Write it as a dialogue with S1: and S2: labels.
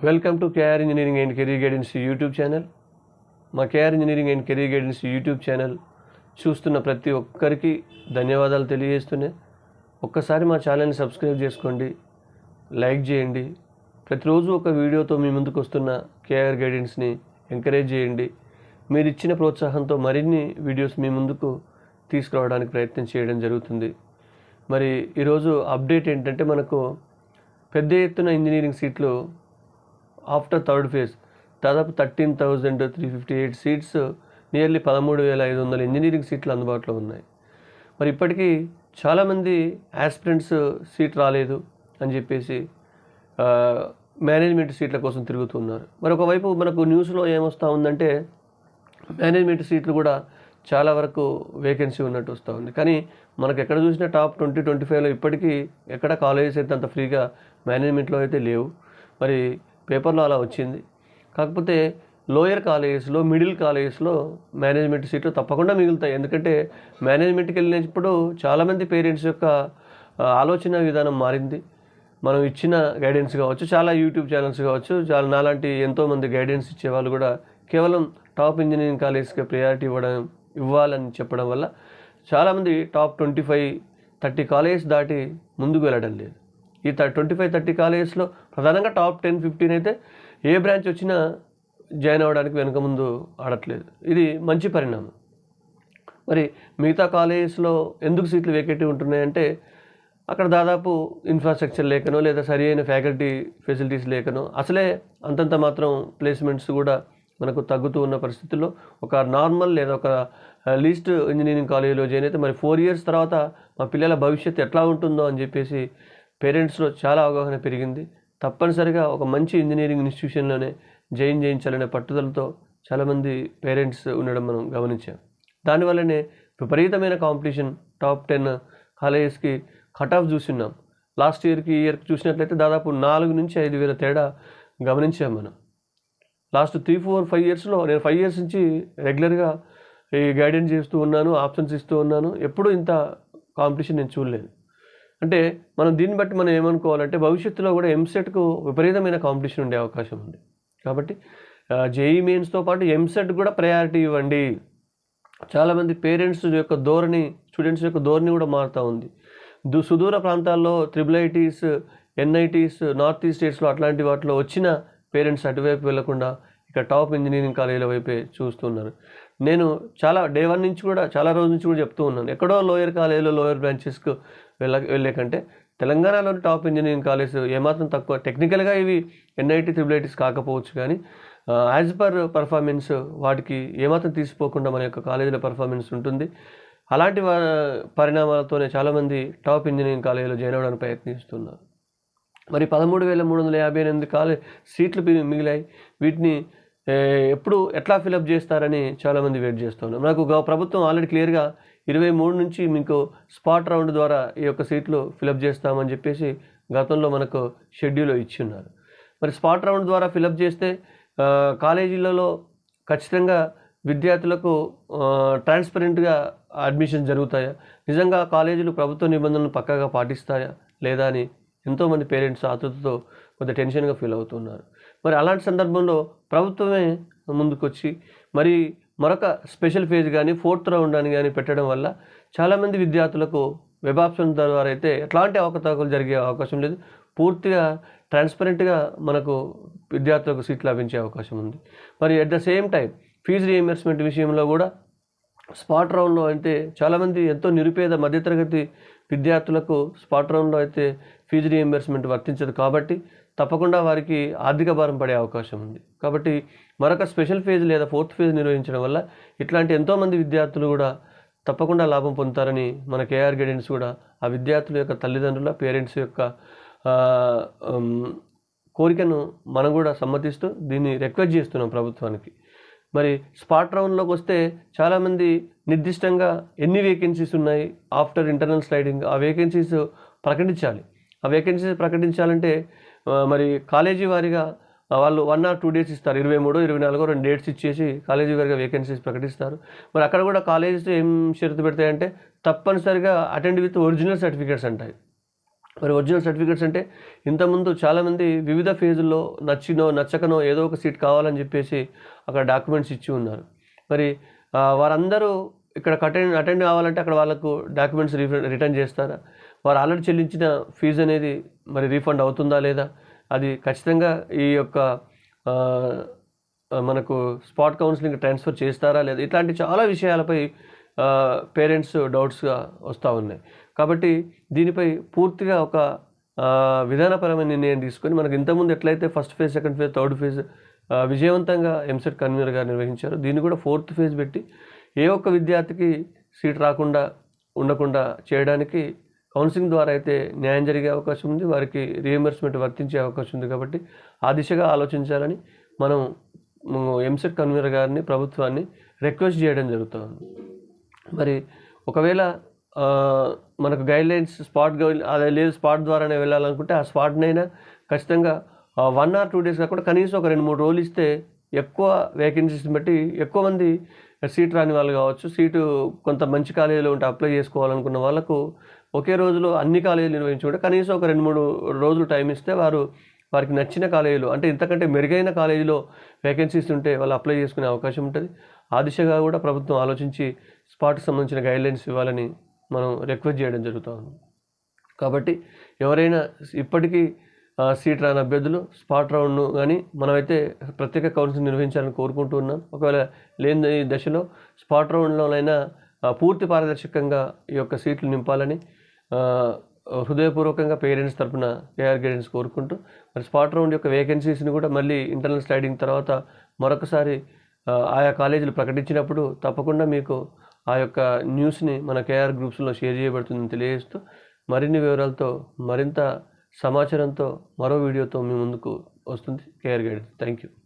S1: Welcome to KR engineering and career guidance YouTube channel మా KR engineering and career guidance YouTube channel చూస్తున్న ప్రతి ఒక్కరికి ధన్యవాదాలు తెలియజేస్తున్నాయి ఒక్కసారి మా ఛానల్ని సబ్స్క్రైబ్ చేసుకోండి లైక్ చేయండి. ప్రతిరోజు ఒక వీడియోతో మీ ముందుకు వస్తున్న కేఆర్ గైడెన్స్ని ఎంకరేజ్ చేయండి. మీరు ఇచ్చిన ప్రోత్సాహంతో మరిన్ని వీడియోస్ మీ ముందుకు తీసుకురావడానికి ప్రయత్నం చేయడం జరుగుతుంది. మరి ఈరోజు అప్డేట్ ఏంటంటే మనకు పెద్ద ఎత్తున ఇంజనీరింగ్ సీట్లు ఆఫ్టర్ థర్డ్ ఫేజ్ దాదాపు thirteen thousand three fifty eight seats nearly పదమూడు వేల ఐదు వందల ఇంజనీరింగ్ సీట్లు అందుబాటులో ఉన్నాయి. మరి ఇప్పటికీ చాలామంది ఆస్పిరెంట్స్ సీట్ రాలేదు అని చెప్పేసి మేనేజ్మెంట్ సీట్ల కోసం తిరుగుతున్నారు. మరి ఒకవైపు మనకు న్యూస్లో ఏమొస్తూ ఉందంటే మేనేజ్మెంట్ సీట్లు కూడా చాలా వరకు వేకెన్సీ ఉన్నట్టు వస్తూ ఉంది. కానీ మనకు ఎక్కడ చూసినా టాప్ ట్వంటీ ట్వంటీ ఫైవ్లో ఇప్పటికీ ఎక్కడ కాలేజెస్ అయితే అంత ఫ్రీగా మేనేజ్మెంట్లో అయితే లేవు. మరి పేపర్లో అలా వచ్చింది. కాకపోతే లోయర్ కాలేజెస్లో మిడిల్ కాలేజెస్లో మేనేజ్మెంట్ సీట్లు తప్పకుండా మిగులుతాయి. ఎందుకంటే మేనేజ్మెంట్కి వెళ్ళినప్పుడు చాలామంది పేరెంట్స్ యొక్క ఆలోచన విధానం మారింది. మనం ఇచ్చిన గైడెన్స్ కావచ్చు చాలా యూట్యూబ్ ఛానల్స్ కావచ్చు చాలా నాలాంటి ఎంతోమంది గైడెన్స్ ఇచ్చేవాళ్ళు కూడా కేవలం టాప్ ఇంజనీరింగ్ కాలేజ్కి ప్రయారిటీ ఇవ్వడం ఇవ్వాలని చెప్పడం వల్ల చాలామంది top twenty five thirty colleges దాటి ముందుకు వెళ్ళడం లేదు. ఈ ట్వంటీ ఫైవ్ థర్టీ కాలేజెస్లో ప్రధానంగా టాప్ టెన్ ఫిఫ్టీన్ అయితే ఏ బ్రాంచ్ వచ్చినా జాయిన్ అవ్వడానికి వెనుక ముందు ఆడట్లేదు. ఇది మంచి పరిణామం. మరి మిగతా కాలేజెస్లో ఎందుకు సీట్లు వేకెట్టి ఉంటున్నాయంటే అక్కడ దాదాపు ఇన్ఫ్రాస్ట్రక్చర్ లేకనో లేదా సరి అయిన ఫ్యాకల్టీ ఫెసిలిటీస్ లేకనో అసలే అంతంత మాత్రం ప్లేస్మెంట్స్ కూడా మనకు తగ్గుతూ ఉన్న పరిస్థితుల్లో ఒక నార్మల్ లేదా ఒక లీస్ట్ ఇంజనీరింగ్ కాలేజీలో జాయిన్ అయితే మరి ఫోర్ ఇయర్స్ తర్వాత మా పిల్లల భవిష్యత్తు ఎట్లా ఉంటుందో అని చెప్పేసి పేరెంట్స్లో చాలా అవగాహన పెరిగింది. తప్పనిసరిగా ఒక మంచి ఇంజనీరింగ్ ఇన్స్టిట్యూషన్లోనే జాయిన్ చేయించాలనే పట్టుదలతో చాలామంది పేరెంట్స్ ఉండడం మనం గమనించాం. దానివల్లనే విపరీతమైన కాంపిటీషన్ టాప్ టెన్ కాలేజెస్కి కట్ ఆఫ్ చూస్తున్నాం. లాస్ట్ ఇయర్కి ఈ ఇయర్కి చూసినట్లయితే దాదాపు నాలుగు నుంచి ఐదు వేల తేడా గమనించాం మనం. లాస్ట్ త్రీ ఫోర్ ఫైవ్ ఇయర్స్లో నేను ఫైవ్ ఇయర్స్ నుంచి రెగ్యులర్గా ఈ గైడెన్స్ చేస్తూ ఉన్నాను ఆప్షన్స్ ఇస్తూ ఉన్నాను. ఎప్పుడూ ఇంత కాంపిటీషన్ నేను చూడలేదు. అంటే మనం దీన్ని బట్టి మనం ఏమనుకోవాలంటే భవిష్యత్తులో కూడా ఎంసెట్కు విపరీతమైన కాంపిటీషన్ ఉండే అవకాశం ఉంది. కాబట్టి జేఈ మెయిన్స్తో పాటు ఎంసెట్ కూడా ప్రయారిటీ ఇవ్వండి. చాలామంది పేరెంట్స్ యొక్క ధోరణి స్టూడెంట్స్ యొక్క ధోరణి కూడా మారుతూ ఉంది. దు సుదూర ప్రాంతాల్లో triple ITs NITs north east స్టేట్స్లో అట్లాంటి వాటిలో వచ్చిన పేరెంట్స్ అటువైపు వెళ్ళకుండా ఇక టాప్ ఇంజనీరింగ్ కాలేజీల వైపే చూస్తున్నారు. నేను చాలా డే వన్ నుంచి కూడా చాలా రోజుల నుంచి కూడా చెప్తూ ఉన్నాను. ఎక్కడో లోయర్ కాలేజీలో లోయర్ బ్రాంచెస్కు వెళ్ళ వెళ్ళే కంటే తెలంగాణలోని టాప్ ఇంజనీరింగ్ కాలేజ్ ఏమాత్రం తక్కువ. టెక్నికల్గా ఇవి ఎన్ఐటి త్రిబుల్ ఐటీస్ కాకపోవచ్చు కానీ యాజ్ పర్ పర్ఫార్మెన్స్ వాటికి ఏమాత్రం తీసిపోకుండా మన యొక్క కాలేజీలో పర్ఫార్మెన్స్ ఉంటుంది. అలాంటి వా- పరిణామాలతోనే చాలామంది టాప్ ఇంజనీరింగ్ కాలేజీలో జాయిన్ అవ్వడానికి ప్రయత్నిస్తున్నారు. మరి పదమూడు వేల మూడు వందల యాభై ఎనిమిది కాలే సీట్లు మిగిలాయి. వీటిని ఎప్పుడు ఎట్లా ఫిలప్ చేస్తారని చాలామంది వెయిట్ చేస్తున్నారు మనకు ప్రభుత్వం ఆల్రెడీ క్లియర్గా ఇరవై మూడు నుంచి మీకు స్పాట్ రౌండ్ ద్వారా ఈ యొక్క సీట్లు ఫిలప్ చేస్తామని చెప్పేసి గతంలో మనకు షెడ్యూల్ ఇచ్చి ఉన్నారు. మరి స్పాట్ రౌండ్ ద్వారా ఫిలప్ చేస్తే కాలేజీలలో ఖచ్చితంగా విద్యార్థులకు ట్రాన్స్పరెంట్గా అడ్మిషన్ జరుగుతాయా? నిజంగా కాలేజీలు ప్రభుత్వ నిబంధనలు పక్కగా పాటిస్తాయా లేదా అని ఎంతోమంది పేరెంట్స్ ఆతృతతో కొంత టెన్షన్గా ఫీల్ అవుతున్నారు. మరి అలాంటి సందర్భంలో ప్రభుత్వమే ముందుకొచ్చి మరి మరొక స్పెషల్ ఫేజ్ కానీ ఫోర్త్ రౌండ్ అని కానీ పెట్టడం వల్ల చాలామంది విద్యార్థులకు వెబ్ ఆప్షన్ ద్వారా అయితే ఎట్లాంటి అవకతవకలు జరిగే అవకాశం లేదు. పూర్తిగా ట్రాన్స్పరెంట్గా మనకు విద్యార్థులకు సీట్లు లభించే అవకాశం ఉంది. మరి at the same time fee reimbursement విషయంలో కూడా స్పాట్ రౌండ్లో అయితే చాలామంది ఎంతో నిరుపేద మధ్యతరగతి విద్యార్థులకు స్పాట్ రౌండ్లో అయితే ఫీజు రీఎంబర్స్మెంట్ వర్తించదు కాబట్టి తప్పకుండా వారికి ఆర్థిక భారం పడే అవకాశం ఉంది. కాబట్టి మరొక స్పెషల్ ఫేజ్ లేదా ఫోర్త్ ఫేజ్ నిర్వహించడం వల్ల ఇట్లాంటి ఎంతోమంది విద్యార్థులు కూడా తప్పకుండా లాభం పొందుతారని మన కేఆర్ గైడెన్స్ కూడా ఆ విద్యార్థుల యొక్క తల్లిదండ్రుల పేరెంట్స్ యొక్క కోరికను మనం కూడా సమ్మతిస్తూ దీన్ని రిక్వెస్ట్ చేస్తున్నాం ప్రభుత్వానికి. మరి స్పాట్ రౌండ్లోకి వస్తే చాలామంది నిర్దిష్టంగా ఎన్ని వేకెన్సీస్ ఉన్నాయి ఆఫ్టర్ ఇంటర్నల్ స్లైడింగ్ ఆ వేకెన్సీస్ ప్రకటించాలి. ఆ వేకెన్సీస్ ప్రకటించాలంటే మరి కాలేజీ వారిగా వాళ్ళు వన్ ఆర్ టూ డేస్ ఇస్తారు. ఇరవై మూడు ఇరవై నాలుగో రెండు డేట్స్ ఇచ్చేసి కాలేజీ వారిగా వేకెన్సీస్ ప్రకటిస్తారు. మరి అక్కడ కూడా కాలేజెస్ ఏం షరతు పెడతాయంటే తప్పనిసరిగా అటెండ్ విత్ ఒరిజినల్ సర్టిఫికేట్స్ అంటాయి. మరి ఒరిజినల్ సర్టిఫికేట్స్ అంటే ఇంతకుముందు చాలామంది వివిధ ఫేజుల్లో నచ్చినో నచ్చకనో ఏదో ఒక సీట్ కావాలని చెప్పేసి అక్కడ డాక్యుమెంట్స్ ఇచ్చి ఉన్నారు. మరి వారందరూ ఇక్కడ అటెండ్ అటెండ్ కావాలంటే అక్కడ వాళ్ళకు డాక్యుమెంట్స్ రిటర్న్ చేస్తారా? వారు ఆల్రెడీ చెల్లించిన ఫీజు అనేది మరి రీఫండ్ అవుతుందా లేదా? అది ఖచ్చితంగా ఈ యొక్క మనకు స్పాట్ కౌన్సిలింగ్ ట్రాన్స్ఫర్ చేస్తారా లేదా? ఇట్లాంటి చాలా విషయాలపై పేరెంట్స్ డౌట్స్గా వస్తూ ఉన్నాయి. కాబట్టి దీనిపై పూర్తిగా ఒక విధానపరమైన నిర్ణయం తీసుకొని మనకు ఇంతకుముందు ఎట్లయితే first phase second phase third phase విజయవంతంగా ఎంసెట్ కన్వీనర్ గారు నిర్వహించారు దీన్ని కూడా ఫోర్త్ ఫేజ్ పెట్టి ఏ ఒక్క విద్యార్థికి సీట్ రాకుండా ఉండకుండా చేయడానికి కౌన్సిలింగ్ ద్వారా అయితే న్యాయం జరిగే అవకాశం ఉంది. వారికి రీఎంబర్స్మెంట్ వర్తించే అవకాశం ఉంది కాబట్టి ఆ దిశగా ఆలోచించాలని మనం ఎంసెట్ కన్వీనర్ గారిని ప్రభుత్వాన్ని రిక్వెస్ట్ చేయడం జరుగుతుంది. మరి ఒకవేళ మనకు గైడ్లైన్స్ స్పాట్ గైడ్ అదే లేదు స్పాట్ ద్వారానే వెళ్ళాలనుకుంటే ఆ స్పాట్నైనా ఖచ్చితంగా వన్ ఆర్ టూ డేస్ కాకుండా కనీసం ఒక రెండు మూడు రోజులు ఇస్తే ఎక్కువ వేకెన్సీస్ని బట్టి ఎక్కువ మంది సీట్ రాని వాళ్ళు కావచ్చు సీటు కొంత మంచి కాలేజీలో ఉంటే అప్లై చేసుకోవాలనుకున్న వాళ్ళకు ఒకే రోజులో అన్ని కాలేజీలు నిర్వహించుకుంటే కనీసం ఒక రెండు మూడు రోజులు టైం ఇస్తే వారు వారికి నచ్చిన కాలేజీలో అంటే ఇంతకంటే మెరుగైన కాలేజీలో వేకెన్సీస్ ఉంటే వాళ్ళు అప్లై చేసుకునే అవకాశం ఉంటుంది. ఆ దిశగా కూడా ప్రభుత్వం ఆలోచించి స్పాట్కి సంబంధించిన గైడ్లైన్స్ ఇవ్వాలని మనం రిక్వెస్ట్ చేయడం జరుగుతుంది. కాబట్టి ఎవరైనా ఇప్పటికీ సీట్ రాని అభ్యర్థులు స్పాట్ రౌండ్ను కానీ మనమైతే ప్రత్యేక కౌన్సిల్ నిర్వహించాలని కోరుకుంటూ ఉన్నాం. ఒకవేళ లేని దశలో స్పాట్ రౌండ్లోనైనా పూర్తి పారదర్శకంగా ఈ యొక్క సీట్లు నింపాలని హృదయపూర్వకంగా పేరెంట్స్ తరపున కేఆర్ గైడెన్స్ కోరుకుంటూ మరి స్పాట్ రౌండ్ యొక్క వేకెన్సీస్ని కూడా మళ్ళీ ఇంటర్నల్ స్లైడింగ్ తర్వాత మరొకసారి ఆయా కాలేజీలు ప్రకటించినప్పుడు తప్పకుండా మీకు ఆ యొక్క న్యూస్ని మన కేఆర్ గ్రూప్స్లో షేర్ చేయబడుతుందని తెలియజేస్తూ మరిన్ని వివరాలతో మరింత సమాచారంతో మరో వీడియోతో మీ ముందుకు వస్తుంది కేఆర్ గైడ్. Thank you.